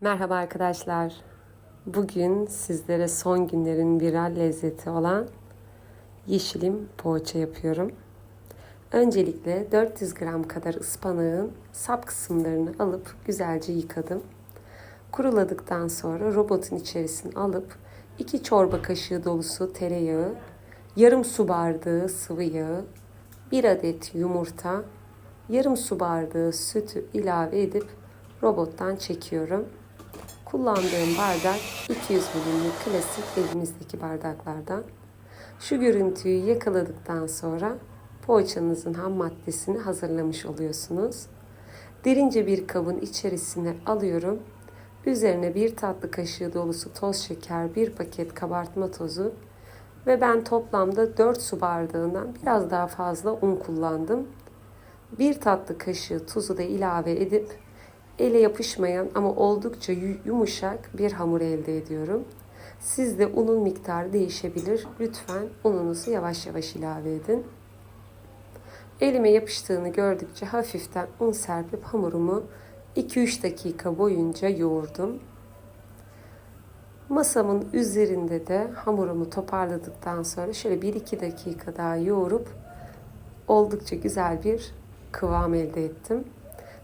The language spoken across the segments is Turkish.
Merhaba arkadaşlar. Bugün sizlere son günlerin viral lezzeti olan yeşilim poğaça yapıyorum. Öncelikle 400 gram kadar ıspanağın sap kısımlarını alıp güzelce yıkadım. Kuruladıktan sonra robotun içerisine alıp 2 çorba kaşığı dolusu tereyağı, yarım su bardağı sıvı yağı, 1 adet yumurta, yarım su bardağı sütü ilave edip robottan çekiyorum. Kullandığım bardak 200 milimlik klasik evimizdeki bardaklardan. Şu görüntüyü yakaladıktan sonra poğaçanızın ham maddesini hazırlamış oluyorsunuz. Derince bir kabın içerisine alıyorum. Üzerine bir tatlı kaşığı dolusu toz şeker, bir paket kabartma tozu ve ben toplamda 4 su bardağından biraz daha fazla un kullandım. Bir tatlı kaşığı tuzu da ilave edip ele yapışmayan ama oldukça yumuşak bir hamur elde ediyorum. Sizde unun miktarı değişebilir. Lütfen ununuzu yavaş yavaş ilave edin. Elime yapıştığını gördükçe hafiften un serpip hamurumu 2-3 dakika boyunca yoğurdum. Masamın üzerinde de hamurumu toparladıktan sonra şöyle 1-2 dakika daha yoğurup oldukça güzel bir kıvam elde ettim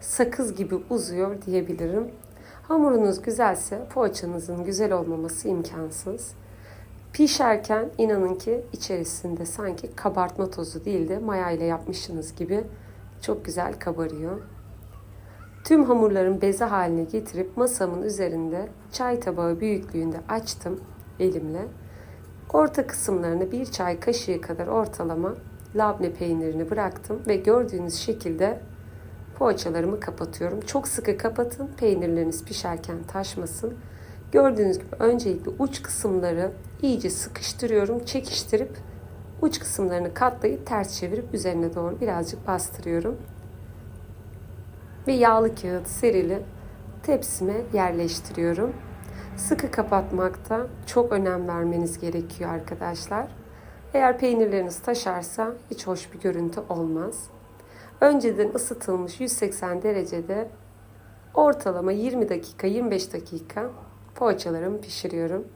sakız gibi uzuyor diyebilirim. Hamurunuz güzelse poğaçanızın güzel olmaması imkansız. Pişerken inanın ki içerisinde sanki kabartma tozu değil de maya ile yapmışsınız gibi çok güzel kabarıyor. Tüm hamurların beze haline getirip masamın üzerinde çay tabağı büyüklüğünde açtım elimle. Orta kısımlarını bir çay kaşığı kadar ortalama labne peynirini bıraktım ve gördüğünüz şekilde poğaçalarımı kapatıyorum. Çok sıkı kapatın. Peynirleriniz pişerken taşmasın. Gördüğünüz gibi öncelikle uç kısımları iyice sıkıştırıyorum. Çekiştirip uç kısımlarını katlayıp ters çevirip üzerine doğru birazcık bastırıyorum. Ve yağlı kağıt serili tepsime yerleştiriyorum. Sıkı kapatmakta çok önem vermeniz gerekiyor arkadaşlar. Eğer peynirleriniz taşarsa hiç hoş bir görüntü olmaz. Önceden ısıtılmış 180 derecede ortalama 20 dakika 25 dakika poğaçalarımı pişiriyorum.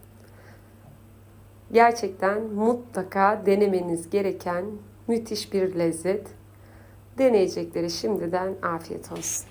Gerçekten mutlaka denemeniz gereken müthiş bir lezzet. Deneyecekleri şimdiden afiyet olsun.